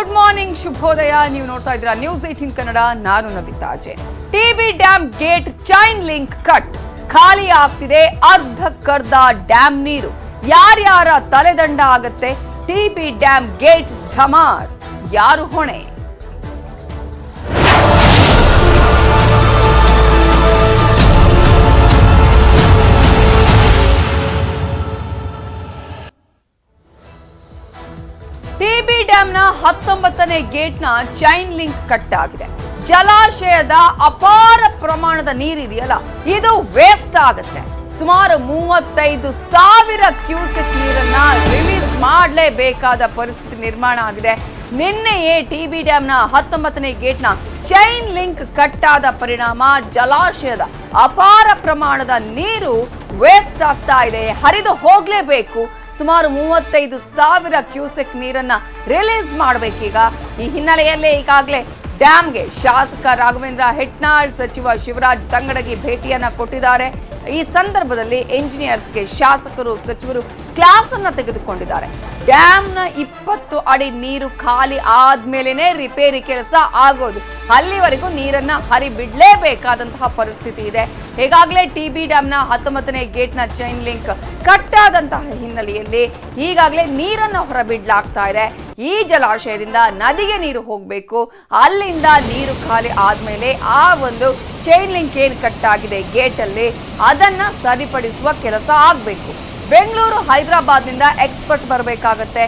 Good morning ಶುಭೋದಯ ನೀವು ನೋಡ್ತಾ ಇದ್ದೀರಾ ನ್ಯೂಸ್ ಏಟೀನ್ ಕನ್ನಡ. ನಾನು Navitha Ajay TB dam gate chain link cut ಖಾಲಿ ಆಗ್ತಿದೆ ಅರ್ಧಕ್ಕರ್ಧ ಡ್ಯಾಮ್ ನೀರು. ಯಾರ್ಯಾರ ತಲೆದಂಡ ಆಗತ್ತೆ? ಟಿಬಿ ಡ್ಯಾಮ್ ಗೇಟ್ ಢಮಾರ್ ಯಾರು ಹೊಣೆ? ಟಿಬಿ ಡ್ಯಾಂನ ಹತ್ತೊಂಬತ್ತನೇ ಗೇಟ್ನ ಚೈನ್ ಲಿಂಕ್ ಕಟ್ ಆಗಿದೆ. ಜಲಾಶಯದ ಅಪಾರ ಪ್ರಮಾಣದ ನೀರಿದೆಯಲ್ಲ, ಇದು ವೇಸ್ಟ್ ಆಗುತ್ತೆ. ಸುಮಾರು ಮೂವತ್ತೈದು ಸಾವಿರ ಕ್ಯೂಸೆಕ್ ನೀರನ್ನ ರಿಲೀಸ್ ಮಾಡಲೇಬೇಕಾದ ಪರಿಸ್ಥಿತಿ ನಿರ್ಮಾಣ ಆಗಿದೆ. ನಿನ್ನೆಯೇ ಟಿಬಿ ಡ್ಯಾಂನ ಹತ್ತೊಂಬತ್ತನೇ ಗೇಟ್ನ ಚೈನ್ ಲಿಂಕ್ ಕಟ್ ಆದ ಪರಿಣಾಮ ಜಲಾಶಯದ ಅಪಾರ ಪ್ರಮಾಣದ ನೀರು ವೇಸ್ಟ್ ಆಗ್ತಾ ಇದೆ. ಹರಿದು ಹೋಗ್ಲೇಬೇಕು. ಸುಮಾರು ಮೂವತ್ತೈದು ಸಾವಿರ ಕ್ಯೂಸೆಕ್ ನೀರನ್ನ ರಿಲೀಸ್ ಮಾಡಬೇಕೀಗ. ಈ ಹಿನ್ನೆಲೆಯಲ್ಲೇ ಈಗಾಗಲೇ ಡ್ಯಾಮ್ಗೆ ಶಾಸಕ ರಾಘವೇಂದ್ರ ಹೆಟ್ನಾಳ್ ಸಚಿವ ಶಿವರಾಜ್ ತಂಗಡಗಿ ಭೇಟಿಯನ್ನ ಕೊಟ್ಟಿದ್ದಾರೆ. ಈ ಸಂದರ್ಭದಲ್ಲಿ ಎಂಜಿನಿಯರ್ಸ್ಗೆ ಶಾಸಕರು, ಸಚಿವರು ಕ್ಲಾಸ್ ಅನ್ನ ತೆಗೆದುಕೊಂಡಿದ್ದಾರೆ. ಡ್ಯಾಮ್ನ ಇಪ್ಪತ್ತು ಅಡಿ ನೀರು ಖಾಲಿ ಆದ್ಮೇಲೆನೆ ರಿಪೇರಿ ಕೆಲಸ ಆಗೋದು. ಅಲ್ಲಿವರೆಗೂ ನೀರನ್ನ ಹರಿ ಬಿಡ್ಲೇಬೇಕಾದಂತಹ ಪರಿಸ್ಥಿತಿ ಇದೆ. ಈಗಾಗಲೇ ಟಿ ಬಿ ಡ್ಯಾಮ್ನ ಹತ್ತೊಂಬತ್ತನೇ ಗೇಟ್ನ ಚೈನ್ ಲಿಂಕ್ ಕಟ್ ಆದಂತಹ ಹಿನ್ನೆಲೆಯಲ್ಲಿ ಈಗಾಗಲೇ ನೀರನ್ನ ಹೊರಬಿಡ್ಲಾಗ್ತಾ ಇದೆ. ಈ ಜಲಾಶಯದಿಂದ ನದಿಗೆ ನೀರು ಹೋಗಬೇಕು. ಅಲ್ಲಿಂದ ನೀರು ಖಾಲಿ ಆದ್ಮೇಲೆ ಆ ಒಂದು ಚೈನ್ ಲಿಂಕ್ ಏನ್ ಕಟ್ ಆಗಿದೆ ಗೇಟ್ ಅಲ್ಲಿ ಅದನ್ನ ಸರಿಪಡಿಸುವ ಕೆಲಸ ಆಗ್ಬೇಕು. ಬೆಂಗಳೂರು, ಹೈದರಾಬಾದ್ನಿಂದ ಎಕ್ಸ್ಪರ್ಟ್ ಬರಬೇಕಾಗತ್ತೆ.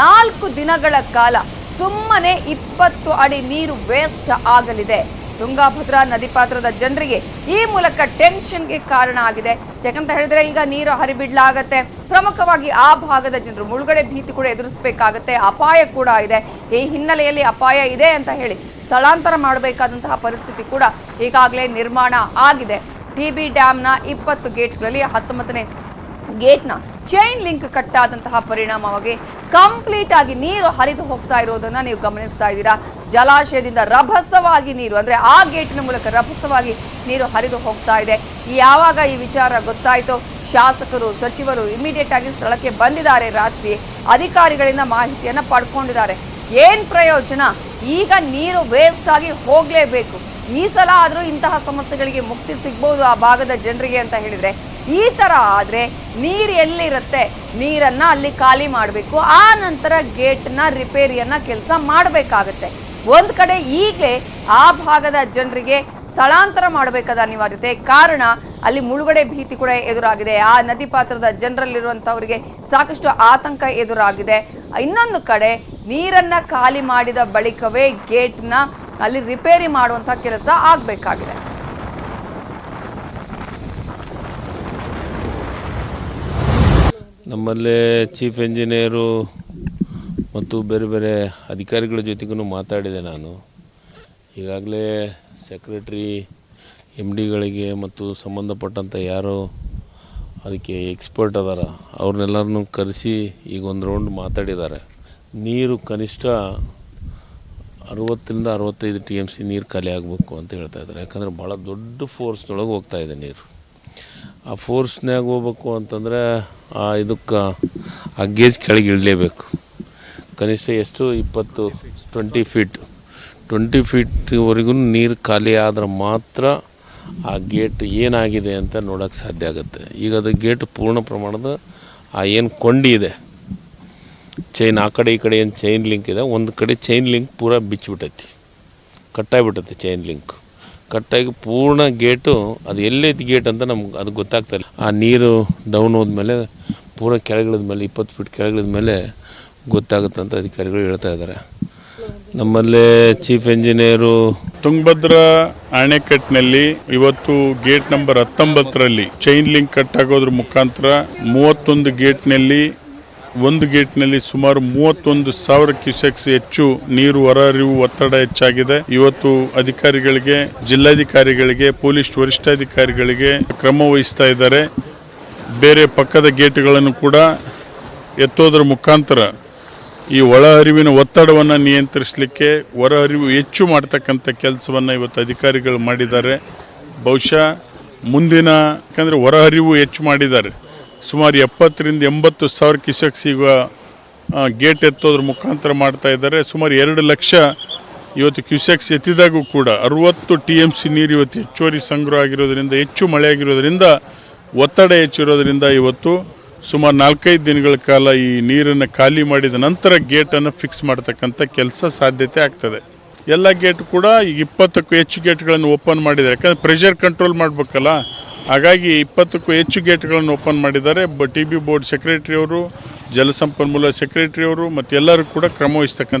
ನಾಲ್ಕು ದಿನಗಳ ಕಾಲ ಸುಮ್ಮನೆ ಇಪ್ಪತ್ತು ಅಡಿ ನೀರು ವೇಸ್ಟ್ ಆಗಲಿದೆ. ತುಂಗಾಭದ್ರಾ ನದಿ ಪಾತ್ರದ ಜನರಿಗೆ ಈ ಮೂಲಕ ಟೆನ್ಷನ್ಗೆ ಕಾರಣ ಆಗಿದೆ. ಯಾಕಂತ ಹೇಳಿದ್ರೆ ಈಗ ನೀರು ಹರಿಬಿಡ್ಲಾಗತ್ತೆ. ಪ್ರಮುಖವಾಗಿ ಆ ಭಾಗದ ಜನರು ಮುಳುಗಡೆ ಭೀತಿ ಕೂಡ ಎದುರಿಸಬೇಕಾಗತ್ತೆ. ಅಪಾಯ ಕೂಡ ಇದೆ. ಈ ಹಿನ್ನೆಲೆಯಲ್ಲಿ ಅಪಾಯ ಇದೆ ಅಂತ ಹೇಳಿ ಸ್ಥಳಾಂತರ ಮಾಡಬೇಕಾದಂತಹ ಪರಿಸ್ಥಿತಿ ಕೂಡ ಈಗಾಗಲೇ ನಿರ್ಮಾಣ ಆಗಿದೆ. ಟಿ ಬಿ ಡ್ಯಾಮ್ನ ಇಪ್ಪತ್ತು ಗೇಟ್ಗಳಲ್ಲಿ ಹತ್ತೊಂಬತ್ತನೇ ಗೇಟ್ನ ಚೈನ್ ಲಿಂಕ್ ಕಟ್ ಆದಂತಹ ಪರಿಣಾಮವಾಗಿ ಕಂಪ್ಲೀಟ್ ಆಗಿ ನೀರು ಹರಿದು ಹೋಗ್ತಾ ಇರೋದನ್ನ ನೀವು ಗಮನಿಸ್ತಾ ಇದ್ದೀರಾ. ಜಲಾಶಯದಿಂದ ರಭಸವಾಗಿ ನೀರು, ಅಂದ್ರೆ ಆ ಗೇಟಿನ ಮೂಲಕ ರಭಸವಾಗಿ ನೀರು ಹರಿದು ಹೋಗ್ತಾ ಇದೆ. ಯಾವಾಗ ಈ ವಿಚಾರ ಗೊತ್ತಾಯ್ತು? ಶಾಸಕರು, ಸಚಿವರು ಇಮಿಡಿಯೇಟ್ ಆಗಿ ಸ್ಥಳಕ್ಕೆ ಬಂದಿದ್ದಾರೆ ರಾತ್ರಿ. ಅಧಿಕಾರಿಗಳಿಂದ ಮಾಹಿತಿಯನ್ನ ಪಡ್ಕೊಂಡಿದ್ದಾರೆ. ಏನ್ ಪ್ರಯೋಜನ? ಈಗ ನೀರು ವೇಸ್ಟ್ ಆಗಿ ಹೋಗ್ಲೇಬೇಕು. ಈ ಸಲ ಆದ್ರೂ ಇಂತಹ ಸಮಸ್ಯೆಗಳಿಗೆ ಮುಕ್ತಿ ಸಿಗ್ಬೋದು ಆ ಭಾಗದ ಜನರಿಗೆ ಅಂತ ಹೇಳಿದ್ರೆ. ಈ ಥರ ಆದರೆ ನೀರು ಎಲ್ಲಿರುತ್ತೆ? ನೀರನ್ನು ಅಲ್ಲಿ ಖಾಲಿ ಮಾಡಬೇಕು. ಆ ನಂತರ ಗೇಟ್ನ, ರಿಪೇರಿಯನ್ನು ಕೆಲಸ ಮಾಡಬೇಕಾಗತ್ತೆ. ಒಂದು ಕಡೆ ಈಗಲೇ ಆ ಭಾಗದ ಜನರಿಗೆ ಸ್ಥಳಾಂತರ ಮಾಡಬೇಕಾದ ಅನಿವಾರ್ಯತೆ. ಕಾರಣ, ಅಲ್ಲಿ ಮುಳುಗಡೆ ಭೀತಿ ಕೂಡ ಎದುರಾಗಿದೆ. ಆ ನದಿ ಪಾತ್ರದ ಜನರಲ್ಲಿರುವಂಥವರಿಗೆ ಸಾಕಷ್ಟು ಆತಂಕ ಎದುರಾಗಿದೆ. ಇನ್ನೊಂದು ಕಡೆ ನೀರನ್ನು ಖಾಲಿ ಮಾಡಿದ ಬಳಿಕವೇ ಗೇಟ್ನ, ಅಲ್ಲಿ ರಿಪೇರಿ ಮಾಡುವಂಥ ಕೆಲಸ ಆಗ್ಬೇಕಾಗಿದೆ. ನಮ್ಮಲ್ಲೇ ಚೀಫ್ ಎಂಜಿನಿಯರು ಮತ್ತು ಬೇರೆ ಬೇರೆ ಅಧಿಕಾರಿಗಳ ಜೊತೆಗೂ ಮಾತಾಡಿದೆ ನಾನು. ಈಗಾಗಲೇ ಸೆಕ್ರೆಟ್ರಿ ಎಂ ಡಿಗಳಿಗೆ ಮತ್ತು ಸಂಬಂಧಪಟ್ಟಂಥ ಯಾರು ಅದಕ್ಕೆ ಎಕ್ಸ್ಪರ್ಟ್ ಅದಾರ. ಅವ್ರನ್ನೆಲ್ಲರನ್ನೂ ಕರೆಸಿ ಈಗ ಒಂದು ರೌಂಡ್ ಮಾತಾಡಿದ್ದಾರೆ. ನೀರು ಕನಿಷ್ಠ ಅರವತ್ತರಿಂದ ಅರವತ್ತೈದು ಟಿ ಎಂ ಸಿ ನೀರು ಖಾಲಿ ಆಗಬೇಕು ಅಂತ ಹೇಳ್ತಾ ಇದ್ದಾರೆ. ಯಾಕಂದರೆ ಭಾಳ ದೊಡ್ಡ ಫೋರ್ಸ್ನೊಳಗೆ ಹೋಗ್ತಾ ಇದೆ ನೀರು. ಆ ಫೋರ್ಸ್ನ್ಯಾಗ ಹೋಗ್ಬೇಕು ಅಂತಂದರೆ, ಆ ಇದಕ್ಕೆ, ಆ ಗೇಜ್ ಕೆಳಗೆ ಇಳಲೇಬೇಕು. ಕನಿಷ್ಠ ಎಷ್ಟು? ಇಪ್ಪತ್ತು ಟ್ವೆಂಟಿ ಫೀಟ್ ಟ್ವೆಂಟಿ ಫೀಟ್ವರೆಗೂ ನೀರು ಖಾಲಿ ಆದ್ರೆ ಮಾತ್ರ ಆ ಗೇಟ್ ಏನಾಗಿದೆ ಅಂತ ನೋಡೋಕ್ಕೆ ಸಾಧ್ಯ ಆಗುತ್ತೆ. ಈಗ ಅದು ಗೇಟ್ ಪೂರ್ಣ ಪ್ರಮಾಣದ, ಆ ಏನು ಕೊಂಡಿ ಇದೆ ಚೈನ್ ಆ ಕಡೆ ಈ ಕಡೆ ಏನು ಚೈನ್ ಲಿಂಕ್ ಇದೆ, ಒಂದು ಕಡೆ ಚೈನ್ ಲಿಂಕ್ ಪೂರ ಬಿಚ್ಚಿಬಿಟ್ಟೈತಿ. ಕಟ್ಟಾಗಿಬಿಟ್ಟೈತಿ ಚೈನ್ ಲಿಂಕ್ ಕಟ್ಟಾಗಿ ಪೂರ್ಣ ಗೇಟು, ಅದು ಎಲ್ಲೈತಿ ಗೇಟ್ ಅಂತ ನಮ್ಗೆ ಅದು ಗೊತ್ತಾಗ್ತಾ ಇಲ್ಲ. ಆ ನೀರು ಡೌನ್ ಹೋದ್ಮೇಲೆ ಪೂರ ಕೆಳಗಿಳಿದ ಮೇಲೆ, ಇಪ್ಪತ್ತು ಫೀಟ್ ಕೆಳಗಿಳಿದ ಮೇಲೆ ಗೊತ್ತಾಗುತ್ತೆ ಅಂತ ಅಧಿಕಾರಿಗಳು ಹೇಳ್ತಾ ಇದ್ದಾರೆ. ನಮ್ಮಲ್ಲೇ ಚೀಫ್ ಇಂಜಿನಿಯರು ತುಂಗಭದ್ರಾ ಅಣೆಕಟ್ಟಿನಲ್ಲಿ ಇವತ್ತು ಗೇಟ್ ನಂಬರ್ ಹತ್ತೊಂಬತ್ತರಲ್ಲಿ ಚೈನ್ ಲಿಂಕ್ ಕಟ್ ಆಗೋದ್ರ ಮುಖಾಂತರ ಮೂವತ್ತೊಂದು ಗೇಟ್ನಲ್ಲಿ ಒಂದು ಗೇಟ್ನಲ್ಲಿ ಸುಮಾರು ಮೂವತ್ತೊಂದು ಸಾವಿರ ಕ್ಯೂಸೆಕ್ಸ್ ಹೆಚ್ಚು ನೀರು ಹೊರಹರಿವು ಒತ್ತಡ ಹೆಚ್ಚಾಗಿದೆ. ಇವತ್ತು ಅಧಿಕಾರಿಗಳಿಗೆ, ಜಿಲ್ಲಾಧಿಕಾರಿಗಳಿಗೆ, ಪೊಲೀಸ್ ವರಿಷ್ಠಾಧಿಕಾರಿಗಳಿಗೆ ಕ್ರಮ ವಹಿಸ್ತಾ ಇದ್ದಾರೆ. ಬೇರೆ ಪಕ್ಕದ ಗೇಟ್ಗಳನ್ನು ಕೂಡ ಎತ್ತೋದ್ರ ಮುಖಾಂತರ ಈ ಒಳಹರಿವಿನ ಒತ್ತಡವನ್ನು ನಿಯಂತ್ರಿಸಲಿಕ್ಕೆ ಹೊರಹರಿವು ಹೆಚ್ಚು ಮಾಡ್ತಕ್ಕಂಥ ಕೆಲಸವನ್ನು ಇವತ್ತು ಅಧಿಕಾರಿಗಳು ಮಾಡಿದ್ದಾರೆ. ಬಹುಶಃ ಮುಂದಿನ, ಯಾಕಂದರೆ ಹೊರಹರಿವು ಹೆಚ್ಚು ಮಾಡಿದ್ದಾರೆ. ಸುಮಾರು ಎಪ್ಪತ್ತರಿಂದ ಎಂಬತ್ತು ಸಾವಿರ ಕಿಸಕ್ ಸಿಗುವ ಗೇಟ್ ಎತ್ತೋದ್ರ ಮುಖಾಂತರ ಮಾಡ್ತಾ ಇದ್ದಾರೆ. ಸುಮಾರು ಎರಡು ಲಕ್ಷ ಇವತ್ತು ಕ್ಯೂಸೆಕ್ಸ್ ಎತ್ತಿದಾಗೂ ಕೂಡ ಅರುವತ್ತು ಟಿ ಎಂ ಸಿ ನೀರು ಇವತ್ತು ಹೆಚ್ಚುವರಿ ಸಂಗ್ರಹ ಆಗಿರೋದ್ರಿಂದ, ಹೆಚ್ಚು ಮಳೆ ಆಗಿರೋದ್ರಿಂದ, ಒತ್ತಡ ಹೆಚ್ಚಿರೋದರಿಂದ ಇವತ್ತು ಸುಮಾರು ನಾಲ್ಕೈದು ದಿನಗಳ ಕಾಲ ಈ ನೀರನ್ನು ಖಾಲಿ ಮಾಡಿದ ನಂತರ ಗೇಟನ್ನು ಫಿಕ್ಸ್ ಮಾಡ್ತಕ್ಕಂಥ ಕೆಲಸ ಸಾಧ್ಯತೆ ಆಗ್ತದೆ. ಎಲ್ಲ ಗೇಟ್ ಕೂಡ ಈಗ ಇಪ್ಪತ್ತಕ್ಕೂ ಹೆಚ್ಚು ಗೇಟ್ಗಳನ್ನು ಓಪನ್ ಮಾಡಿದ್ದಾರೆ. ಯಾಕಂದರೆ ಪ್ರೆಷರ್ ಕಂಟ್ರೋಲ್ ಮಾಡಬೇಕಲ್ಲ ಹಾಗಾಗಿ ಇಪ್ಪತ್ತಕ್ಕೂ ಹೆಚ್ಚು ಗೇಟ್ಗಳನ್ನು ಓಪನ್ ಮಾಡಿದ್ದಾರೆ. ಬ, ಟಿ, ಬಿ ಬೋರ್ಡ್ ಸೆಕ್ರೆಟರಿಯವರು, ಜಲಸಂಪನ್ಮೂಲ ಸೆಕ್ರೆಟರಿಯವರು ಮತ್ತು ಎಲ್ಲರೂ ಕೂಡ ಕ್ರಮ ವಹಿಸ್ತಕ್ಕಂಥ